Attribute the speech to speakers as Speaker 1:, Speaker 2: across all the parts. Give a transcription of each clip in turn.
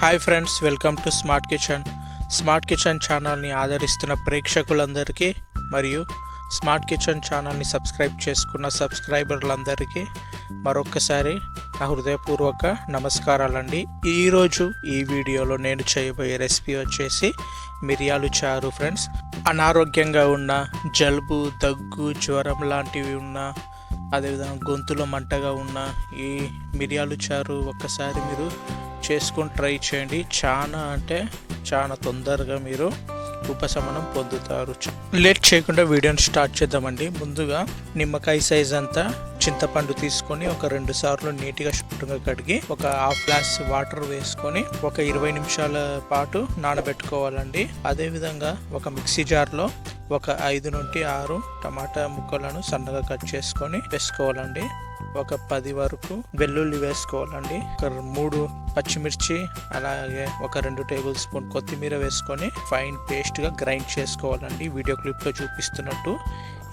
Speaker 1: Hi friends welcome to smart kitchen smart kitchen ఛానల్ని ఆదరిస్తున్న ప్రేక్షకులందరికీ మరియు స్మార్ట్ కిచెన్ ఛానల్ని సబ్స్క్రైబ్ చేసుకున్న సబ్స్క్రైబర్లందరికీ మరొకసారి నా హృదయపూర్వక నమస్కారాలండి. ఈరోజు ఈ వీడియోలో నేను చేయబోయే రెసిపీ వచ్చేసి మిరియాలు చారు ఫ్రెండ్స్ అనారోగ్యంగా ఉన్న జలుబు దగ్గు జ్వరం లాంటివి ఉన్న అదేవిధంగా గొంతులో మంటగా ఉన్న ఈ మిరియాలు చారు ఒక్కసారి మీరు చేసుకొని ట్రై చేయండి. చాలా అంటే చాలా తొందరగా మీరు ఉపశమనం పొందుతారు. లేట్ చేయకుండా వీడియోని స్టార్ట్ చేద్దామండి. ముందుగా నిమ్మకాయ సైజ్ అంతా చింతపండు తీసుకొని ఒక రెండు సార్లు నీట్గా శుభ్రంగా కడిగి ఒక హాఫ్ గ్లాస్ వాటర్ వేసుకొని ఒక ఇరవై నిమిషాల పాటు నానబెట్టుకోవాలండి. అదేవిధంగా ఒక మిక్సీ జార్లో ఒక ఐదు నుండి ఆరు టమాటా ముక్కలను సన్నగా కట్ చేసుకొని వేసుకోవాలండి. ఒక పది వరకు వెల్లుల్లి వేసుకోవాలండి. ఒక మూడు పచ్చిమిర్చి అలాగే ఒక రెండు టేబుల్ స్పూన్ కొత్తిమీర వేసుకొని ఫైన్ పేస్ట్గా గ్రైండ్ చేసుకోవాలండి. వీడియో క్లిప్లో చూపిస్తున్నట్టు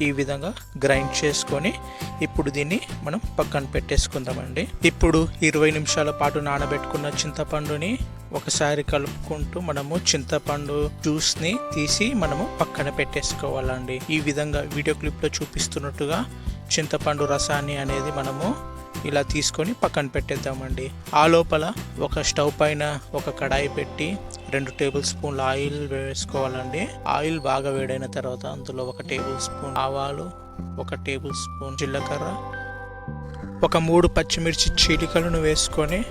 Speaker 1: ఈ విధంగా గ్రైండ్ చేసుకొని ఇప్పుడు దీన్ని మనం పక్కన పెట్టేసుకుందామండి. ఇప్పుడు ఇరవై నిమిషాల పాటు నానబెట్టుకున్న చింతపండుని ఒకసారి కలుపుకుంటూ మనము చింతపండు జ్యూస్ని తీసి మనము పక్కన పెట్టేసుకోవాలండి. ఈ విధంగా వీడియో క్లిప్లో చూపిస్తున్నట్టుగా చింతపండు రసాన్ని అనేది మనము ఇలా తీసుకొని పక్కన పెట్టేద్దామండి. ఆ లోపల ఒక స్టవ్ పైన ఒక కడాయి పెట్టి రెండు టేబుల్ స్పూన్ల ఆయిల్ వేసుకోవాలండి. ఆయిల్ బాగా వేడైన తర్వాత అందులో ఒక టేబుల్ స్పూన్ ఆవాలు ఒక టేబుల్ స్పూన్ జీలకర్ర ఒక మూడు పచ్చిమిర్చి చీలికలను వేసుకొని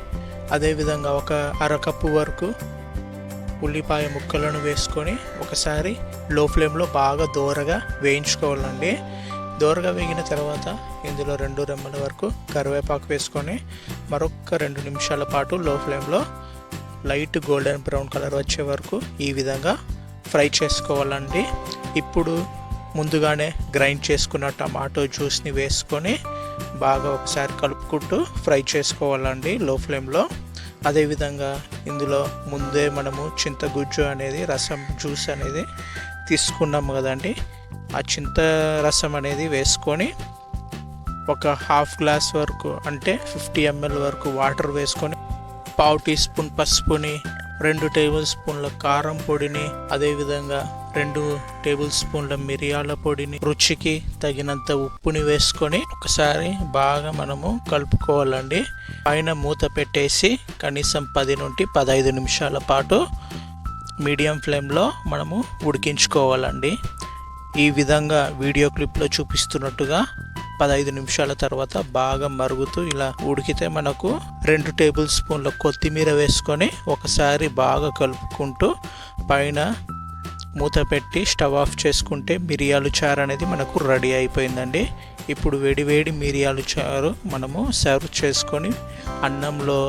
Speaker 1: అదేవిధంగా ఒక అరకప్పు వరకు ఉల్లిపాయ ముక్కలను వేసుకొని ఒకసారి లో ఫ్లేమ్లో బాగా దోరగా వేయించుకోవాలండి. దోరగా వేగిన తర్వాత ఇందులో రెండు రెమ్మల వరకు కరివేపాకు వేసుకొని మరొక రెండు నిమిషాల పాటు లో ఫ్లేమ్లో లైట్ గోల్డెన్ బ్రౌన్ కలర్ వచ్చే వరకు ఈ విధంగా ఫ్రై చేసుకోవాలండి. ఇప్పుడు ముందుగానే గ్రైండ్ చేసుకున్న టమాటో జ్యూస్ని వేసుకొని బాగా ఒకసారి కలుపుకుంటూ ఫ్రై చేసుకోవాలండి లో ఫ్లేమ్లో. అదేవిధంగా ఇందులో ముందే మనము చింతగుజ్జు అనేది రసం జ్యూస్ అనేది తీసుకున్నాము కదండి. ఆ చింత రసం అనేది వేసుకొని ఒక హాఫ్ గ్లాస్ వరకు అంటే ఫిఫ్టీ ఎంఎల్ వరకు వాటర్ వేసుకొని పావు టీ స్పూన్ పసుపుని రెండు టేబుల్ స్పూన్ల కారం పొడిని అదేవిధంగా రెండు టేబుల్ స్పూన్ల మిరియాల పొడిని రుచికి తగినంత ఉప్పుని వేసుకొని ఒకసారి బాగా మనము కలుపుకోవాలండి. పైన మూత పెట్టేసి కనీసం పది నుండి పదహైదు నిమిషాల పాటు మీడియం ఫ్లేమ్లో మనము ఉడికించుకోవాలండి. ఈ విధంగా వీడియో క్లిప్లో చూపిస్తున్నట్టుగా పదహైదు నిమిషాల తర్వాత బాగా మరుగుతూ ఇలా ఉడికితే మనకు రెండు టేబుల్ స్పూన్ల కొత్తిమీర వేసుకొని ఒకసారి బాగా కలుపుకుంటూ పైన మూత పెట్టి స్టవ్ ఆఫ్ చేసుకుంటే మిరియాలు చారు అనేది మనకు రెడీ అయిపోయిందండి. ఇప్పుడు వేడివేడి మిరియాలు చారు మనము సర్వ్ చేసుకొని అన్నంలో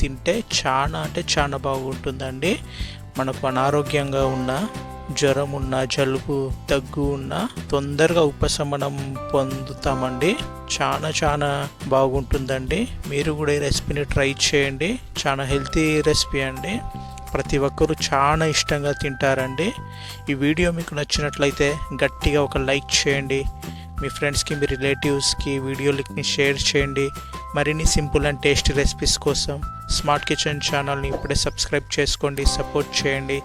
Speaker 1: తింటే చాలా అంటే చాలా బాగుంటుందండి. మనకు అనారోగ్యంగా ఉన్న జ్వరం ఉన్న జలుబు దగ్గు ఉన్న తొందరగా ఉపశమనం పొందుతామండి. చాలా చాలా బాగుంటుందండి. మీరు కూడా ఈ రెసిపీని ట్రై చేయండి. చాలా హెల్తీ రెసిపీ అండి. ప్రతి ఒక్కరూ చాలా ఇష్టంగా తింటారండి. ఈ వీడియో మీకు నచ్చినట్లయితే గట్టిగా ఒక లైక్ చేయండి. మీ ఫ్రెండ్స్కి మీ రిలేటివ్స్కి వీడియో లింక్ని షేర్ చేయండి. మరిన్ని సింపుల్ అండ్ టేస్టీ రెసిపీస్ కోసం స్మార్ట్ కిచెన్ ఛానల్ని ఇప్పుడే సబ్స్క్రైబ్ చేసుకోండి సపోర్ట్ చేయండి.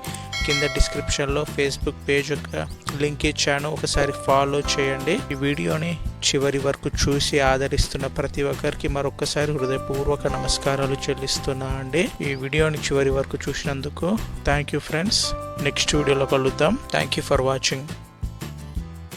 Speaker 1: కింద డిస్క్రిప్షన్లో ఫేస్బుక్ పేజ్ యొక్క లింక్ ఇచ్చాను ఒకసారి ఫాలో చేయండి. ఈ వీడియోని చివరి వరకు చూసి ఆదరిస్తున్న ప్రతి ఒక్కరికి మరొకసారి హృదయపూర్వక నమస్కారాలు చెల్లిస్తున్నా అండి. ఈ వీడియోని చివరి వరకు చూసినందుకు థ్యాంక్ యూ ఫ్రెండ్స్. నెక్స్ట్ వీడియోలో కలుద్దాం. Thank you for watching.